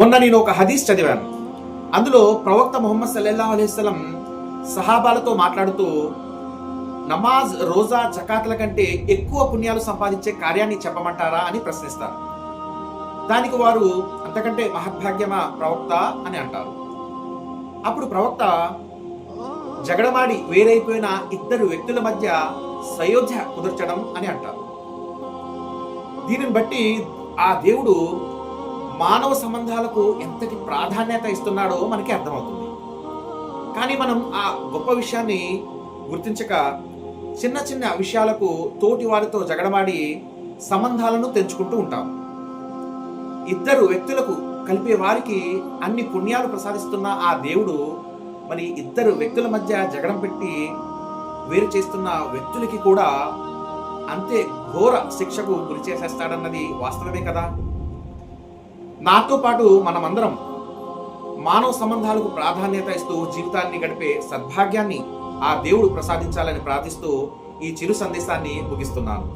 మొన్న నేను ఒక హదీస్ చదివాను. అందులో ప్రవక్త ముహమ్మద్ సల్లల్లాహు అలైస్లం సహాబాలతో మాట్లాడుతూ నమాజ్ రోజా జకాత్ల కంటే ఎక్కువ పుణ్యాలు సంపాదించే కార్యాన్ని చెప్పమంటారా అని ప్రశ్నిస్తారు. దానికి వారు అంతకంటే మహద్భాగ్యమా ప్రవక్త అని అంటారు. అప్పుడు ప్రవక్త జగడమాడి వేరైపోయిన ఇద్దరు వ్యక్తుల మధ్య సయోధ్య కుదర్చడం అని అంటారు. దీనిని బట్టి ఆ దేవుడు మానవ సంబంధాలకు ఎంతటి ప్రాధాన్యత ఇస్తున్నాడో మనకి అర్థమవుతుంది. కానీ మనం ఆ గొప్ప విషయాన్ని గుర్తించక చిన్న చిన్న విషయాలకు తోటి వారితో జగడమాడి సంబంధాలను తెంచుకుంటూ ఉంటాం. ఇద్దరు వ్యక్తులకు కలిపే వారికి అన్ని పుణ్యాలు ప్రసాదిస్తున్న ఆ దేవుడు మరి ఇద్దరు వ్యక్తుల మధ్య జగడం పెట్టి వేరు చేస్తున్న వ్యక్తులకి కూడా అంతే ఘోర శిక్షకు గురి చేసేస్తాడన్నది వాస్తవమే కదా? నాతో పాటు మనమందరం మానవ సంబంధాలకు ప్రాధాన్యత ఇస్తూ జీవితాన్ని గడిపే సద్భాగ్యాన్ని ఆ దేవుడు ప్రసాదించాలని ప్రార్థిస్తూ ఈ చిరు సందేశాన్ని ముగిస్తున్నాను.